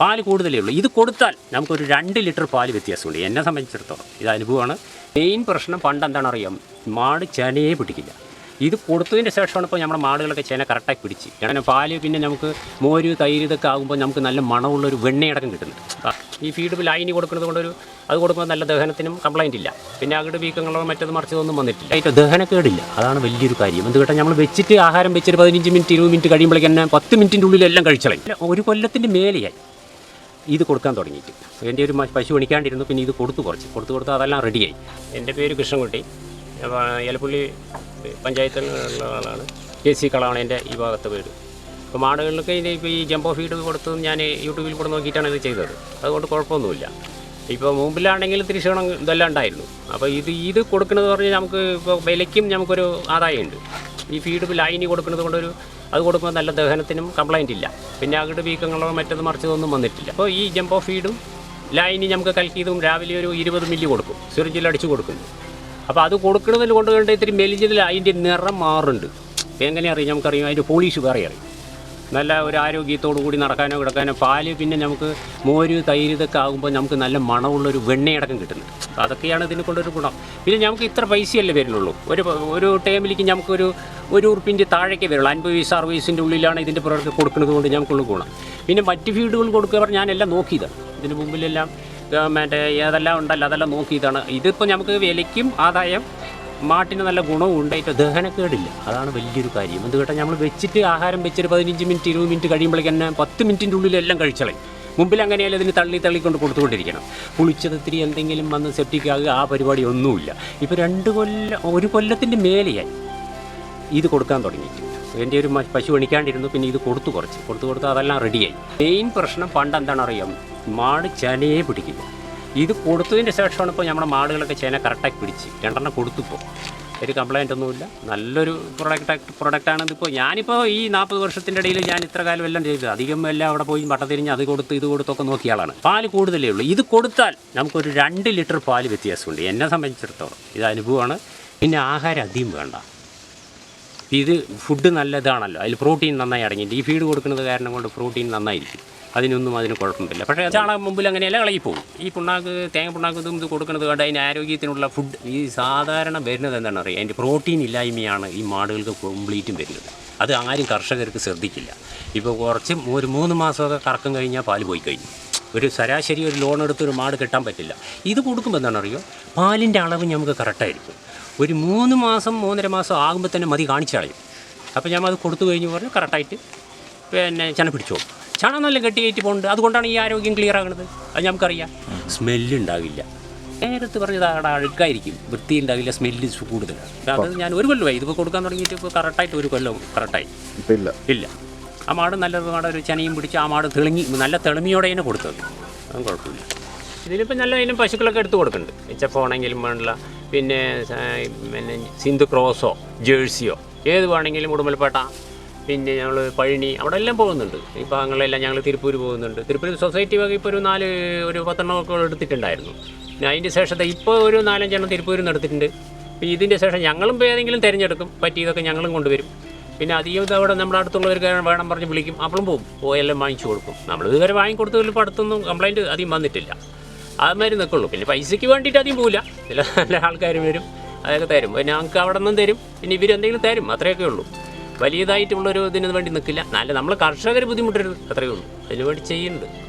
പാൽ കൂടുതലേ ഉള്ളൂ. ഇത് കൊടുത്താൽ നമുക്കൊരു രണ്ട് ലിറ്റർ പാൽ വ്യത്യാസമുണ്ട്. എന്നെ സംബന്ധിച്ചിടത്തോളം ഇത് അനുഭവമാണ്. മെയിൻ പ്രശ്നം പണ്ട് അറിയാം മാട് ചെനയെ പിടിക്കില്ല. ഇത് കൊടുത്തതിന് ശേഷമാണ് ഇപ്പോൾ നമ്മുടെ മാടുകളൊക്കെ ചെന കറക്റ്റായി പിടിച്ച്. അങ്ങനെ പാൽ പിന്നെ നമുക്ക് മോര് തൈര് ഇതൊക്കെ ആകുമ്പോൾ നമുക്ക് നല്ല മണമുള്ളൊരു വെണ്ണയടക്കം കിട്ടുന്നുണ്ട്. ഈ ഫീഡ് ലൈനി കൊടുക്കുന്നത് കൊണ്ടൊരു അത് കൊടുക്കുമ്പോൾ നല്ല ദഹനത്തിനും കംപ്ലൈന്റ് ഇല്ല. പിന്നെ അകിട് വീക്കങ്ങളോ മറ്റത് മറിച്ചതൊന്നും വന്നിട്ടില്ല. ഇപ്പോൾ ദഹനക്കേടില്ല. അതാണ് വലിയൊരു കാര്യം. എന്ത് കേട്ടാൽ നമ്മൾ വെച്ചിട്ട് ആഹാരം വെച്ചിട്ട് പതിനഞ്ച് മിനിറ്റ് ഇരുപത് മിനിറ്റ് കഴിയുമ്പോഴേക്കും തന്നെ പത്ത് മിനിറ്റിന്റെ ഉള്ളിൽ എല്ലാം കഴിച്ചളയും. ഒരു കൊല്ലത്തിന്റെ മേലെയായി. ഇത് കൊടുക്കാൻ തുടങ്ങിയിട്ട്. എന്റെ ഒരു പശു പണിക്കാണ്ടിരുന്നു പിന്നെ ഇത് കൊടുത്തു കുറച്ച്. കൊടുത്തു കൊടുത്ത് അതെല്ലാം റെഡിയായി. എന്റെ പേര് കൃഷ്ണൻകുട്ടി. ഏലപ്പുള്ളി പഞ്ചായത്തിൽ ഉള്ള ആളാണ്. കെ സി കളാണ് എന്റെ ഈ ഭാഗത്ത് വീട്. അപ്പോൾ മാടുകളിലൊക്കെ ഇത് ഇപ്പോൾ ഈ ജംബോ ഫീഡ് കൊടുത്ത് ഞാൻ യൂട്യൂബിൽ കൂടെ നോക്കിയിട്ടാണ് ഇത് ചെയ്തത്. അതുകൊണ്ട് കുഴപ്പമൊന്നുമില്ല. ഇപ്പോൾ മുമ്പിലാണെങ്കിൽ തിരിച്ചണം ഇതെല്ലാം ഉണ്ടായിരുന്നു. അപ്പോൾ ഇത് ഇത് കൊടുക്കുന്നത് പറഞ്ഞാൽ നമുക്ക് ഇപ്പോൾ വിലയ്ക്കും നമുക്കൊരു ആദായമുണ്ട്. ഈ ഫീഡ് ലൈനി കൊടുക്കുന്നത് കൊണ്ടൊരു അത് കൊടുക്കുമ്പോൾ നല്ല ദഹനത്തിനും കംപ്ലൈന്റ് ഇല്ല. പിന്നെ അകിട് വീക്കങ്ങളോ മറ്റത് മറിച്ചതൊന്നും വന്നിട്ടില്ല. അപ്പോൾ ഈ ജംബോ ഫീഡും ലൈനി നമുക്ക് കൽക്കിയതും രാവിലെ ഒരു ഇരുപത് മില്ലി കൊടുക്കും. സിറിഞ്ചിൽ അടിച്ചു കൊടുക്കുന്നു. അപ്പോൾ അത് കൊടുക്കുന്നതിൽ കൊണ്ട് ഇത്തിരി മെലിഞ്ഞതിൽ അതിന്റെ നിറം മാറുന്നുണ്ട്. എങ്ങനെ അറിയാം? നമുക്കറിയാം. അതിന്റെ പോളിഷ് വേറെ അറിയാം. നല്ല ഒരു ആരോഗ്യത്തോടു കൂടി നടക്കാനോ കിടക്കാനോ പാൽ പിന്നെ നമുക്ക് മോര് തൈര് ഇതൊക്കെ ആകുമ്പോൾ നമുക്ക് നല്ല മണമുള്ളൊരു വെണ്ണയടക്കം അപ്പോൾ അതൊക്കെയാണ് ഇതിനെ കൊണ്ടൊരു ഗുണം. പിന്നെ നമുക്ക് ഇത്ര പൈസയല്ലേ വരുന്നുള്ളൂ. ഒരു ഒരു ടൈമിലേക്ക് നമുക്കൊരു ഒരു ഉറുപ്പിന്റെ താഴേക്ക് വരുള്ളൂ. അൻപത് വയസ്സ് അറുപത് വയസ്സിന്റെ ഉള്ളിലാണ് ഇതിന്റെ പ്രൊഡക്റ്റ് കൊടുക്കുന്നത് കൊണ്ട് ഞങ്ങൾക്കുള്ള ഗുണം. പിന്നെ മറ്റ് ഫീഡുകൾ കൊടുക്കുക ഞാനെല്ലാം നോക്കിയതാണ്. ഇതിന് മുമ്പിലെല്ലാം മറ്റേ ഏതെല്ലാം ഉണ്ടല്ലോ അതെല്ലാം നോക്കിയതാണ്. ഇതിപ്പോൾ നമുക്ക് വിലയ്ക്കും ആദായം മാട്ടിന് നല്ല ഗുണവും ഉണ്ടായിട്ട് ദഹനക്കേടില്ല. അതാണ് വലിയൊരു കാര്യം. എന്ത് കേട്ടാൽ നമ്മൾ വെച്ചിട്ട് ആഹാരം വെച്ചിട്ട് പതിനഞ്ച് മിനിറ്റ് ഇരുപത് മിനിറ്റ് കഴിയുമ്പോഴേക്കും തന്നെ പത്ത് മിനിറ്റിന്റെ ഉള്ളിൽ എല്ലാം കഴിച്ചളയും. മുമ്പിൽ അങ്ങനെയല്ല ഇതിന് തള്ളി തള്ളിക്കൊണ്ട് കൊടുത്തുകൊണ്ടിരിക്കണം. പുളിച്ചത് ഇത്തിരി എന്തെങ്കിലും വന്ന് സെപ്റ്റിക് ആകുക ആ പരിപാടി ഒന്നുമില്ല. ഇപ്പോൾ രണ്ട് കൊല്ലം ഒരു കൊല്ലത്തിന്റെ മേലെയായി ഇത് കൊടുക്കാൻ തുടങ്ങിയിട്ട്. എന്റെ ഒരു പശു പണിക്കാണ്ടിരുന്നു പിന്നെ ഇത് കൊടുത്തു കുറച്ച്. കൊടുത്തു കൊടുത്ത് അതെല്ലാം റെഡിയായി മെയിൻ പ്രശ്നം പണ്ട് എന്താണ് അറിയാം മാട് ചനയെ പിടിക്കില്ല. ഇത് കൊടുത്തതിന് ശേഷമാണ് ഇപ്പോൾ നമ്മുടെ മാടുകളൊക്കെ ചേന കറക്റ്റായി പിടിച്ച്. രണ്ടെണ്ണം കൊടുത്തിപ്പോൾ ഒരു കംപ്ലൈന്റ് ഒന്നുമില്ല. നല്ലൊരു പ്രൊഡക്റ്റ് പ്രൊഡക്റ്റാണ് ഇതിപ്പോൾ ഞാനിപ്പോൾ ഈ നാൽപ്പത് വർഷത്തിന്റെ ഇടയിൽ ഞാൻ ഇത്ര കാലം എല്ലാം ചെയ്തത്. അധികം എല്ലാം അവിടെ പോയി വട്ട തിരിഞ്ഞ് അത് കൊടുത്ത് ഇത് കൊടുത്തൊക്കെ നോക്കിയ ആളാണ്. പാൽ കൂടുതലേ ഉള്ളൂ. ഇത് കൊടുത്താൽ നമുക്കൊരു രണ്ട് ലിറ്റർ പാൽ വ്യത്യാസമുണ്ട്. എന്നെ സംബന്ധിച്ചിടത്തോളം ഇത് അനുഭവമാണ്. പിന്നെ ആഹാരം അധികം വേണ്ട. ഇത് ഫുഡ് നല്ലതാണല്ലോ. അതിൽ പ്രോട്ടീൻ നന്നായി അടങ്ങിയിട്ട് ഈ ഫീഡ് കൊടുക്കുന്നത് കാരണം കൊണ്ട് പ്രോട്ടീൻ നന്നായിരിക്കും. അതിനൊന്നും അതിന് കുഴപ്പമില്ല. പക്ഷേ ചാണകം മുമ്പിൽ അങ്ങനെയല്ല ഇളകിപ്പോകും. ഈ പുണ്ണാക്ക് തേങ്ങ പുണ്ണാക്ക് ഇതും കൊടുക്കുന്നത് കൊണ്ട് അതിന് ആരോഗ്യത്തിനുള്ള ഫുഡ് ഈ സാധാരണ വരുന്നത് എന്താണ് അറിയാം അതിന്റെ പ്രോട്ടീൻ ഇല്ലായ്മയാണ് ഈ മാടുകൾക്ക് കംപ്ലീറ്റും വരുന്നത്. അത് ആരും കർഷകർക്ക് ശ്രദ്ധിക്കില്ല. ഇപ്പോൾ കുറച്ച് ഒരു മൂന്ന് മാസമൊക്കെ കറക്കം കഴിഞ്ഞാൽ പാൽ പോയി കഴിഞ്ഞു. ഒരു ശരാശരി ഒരു ലോൺ എടുത്ത് ഒരു മാട് കെട്ടാൻ പറ്റില്ല. ഇത് കൊടുക്കുമ്പോൾ എന്താണ് അറിയുമോ പാലിന്റെ അളവ് നമുക്ക് കറക്റ്റായിരിക്കും ഒരു മൂന്ന് മാസം മൂന്നര മാസം ആകുമ്പോൾ തന്നെ മതി കാണിച്ചു കളയും അപ്പോൾ ഞാൻ അത് കൊടുത്തു കഴിഞ്ഞ് പറഞ്ഞാൽ കറക്റ്റായിട്ട് പിന്നെ ചെന പിടിച്ചോളും. ചണം നല്ല കെട്ടിയേറ്റ് പോകുന്നുണ്ട് അതുകൊണ്ടാണ് ഈ ആരോഗ്യം ക്ലിയർ ആകുന്നത് അത് നമുക്കറിയാം സ്മെല്ല് ഉണ്ടാവില്ല നേരത്ത് പറഞ്ഞത് അവിടെ അഴുക്കായിരിക്കും. വൃത്തി ഉണ്ടാവില്ല സ്മെല്ല് കൂടുതലാണ്. അത് ഞാൻ ഒരു കൊല്ലമായി. ഇതിപ്പോൾ കൊടുക്കാൻ തുടങ്ങിയിട്ട് ഇപ്പോൾ കറക്റ്റായിട്ട് ഒരു കൊല്ലം കറക്റ്റായി. ഇല്ല. ഇല്ല. ആ മാട് നല്ല മാട് ഒരു ചനയും പിടിച്ച് ആ മാട് തെളിങ്ങി നല്ല തെളിമിയോടെ തന്നെ കൊടുത്തത്. അതും കുഴപ്പമില്ല. ഇതിലിപ്പോൾ നല്ല അതിനും പശുക്കളൊക്കെ എടുത്ത് കൊടുക്കുന്നുണ്ട്. ഇച്ചപ്പോണെങ്കിലും വേണ്ടില്ല പിന്നെ പിന്നെ സിന്ധു ക്രോസോ ജേഴ്സിയോ ഏത് വേണമെങ്കിലും ഉടുമൽപേട്ട പിന്നെ ഞങ്ങൾ പഴനി അവിടെ എല്ലാം പോകുന്നുണ്ട്. ഈ ഭാഗങ്ങളിലെല്ലാം ഞങ്ങൾ തിരുപ്പൂർ പോകുന്നുണ്ട്. തിരുപ്പൂർ സൊസൈറ്റി വക ഇപ്പോൾ ഒരു നാല് ഒരു പത്തെണ്ണമൊക്കെ എടുത്തിട്ടുണ്ടായിരുന്നു. പിന്നെ അതിന്റെ ശേഷത്തെ ഇപ്പോൾ ഒരു നാലഞ്ചെണ്ണം തിരുപ്പൂരിൽ നിന്ന് എടുത്തിട്ടുണ്ട്. അപ്പോൾ ഇതിന്റെ ശേഷം ഞങ്ങളും ഏതെങ്കിലും തിരഞ്ഞെടുക്കും. പറ്റിയതൊക്കെ ഞങ്ങളും കൊണ്ടുവരും. പിന്നെ അധികം അവിടെ നമ്മുടെ അടുത്തുള്ളവർ വേണം പറഞ്ഞ് വിളിക്കും. അപ്പോഴും പോകും. പോയെല്ലാം വാങ്ങിച്ചു കൊടുക്കും. നമ്മൾ ഇതുവരെ വാങ്ങിക്കൊടുത്തതിൽ ഇപ്പോൾ അടുത്തൊന്നും കംപ്ലൈന്റ് അധികം വന്നിട്ടില്ല. അതുമാതിരി നിൽക്കുള്ളൂ പിന്നെ പൈസയ്ക്ക് വേണ്ടിയിട്ട് അധികം പോകില്ല ചില നല്ല ആൾക്കാർ വരും. അതൊക്കെ തരും. പിന്നെ ഞങ്ങൾക്ക് അവിടെ നിന്നും തരും. പിന്നെ ഇവരെന്തെങ്കിലും തരും. അത്രയൊക്കെ ഉള്ളൂ. വലിയതായിട്ടുള്ളൊരു ഇതിന് വേണ്ടി നിൽക്കില്ല. നല്ല നമ്മൾ കർഷകർ ബുദ്ധിമുട്ടരുത്. അത്രയേ ഉള്ളൂ. അതിന് വേണ്ടി ചെയ്യുന്നുണ്ട്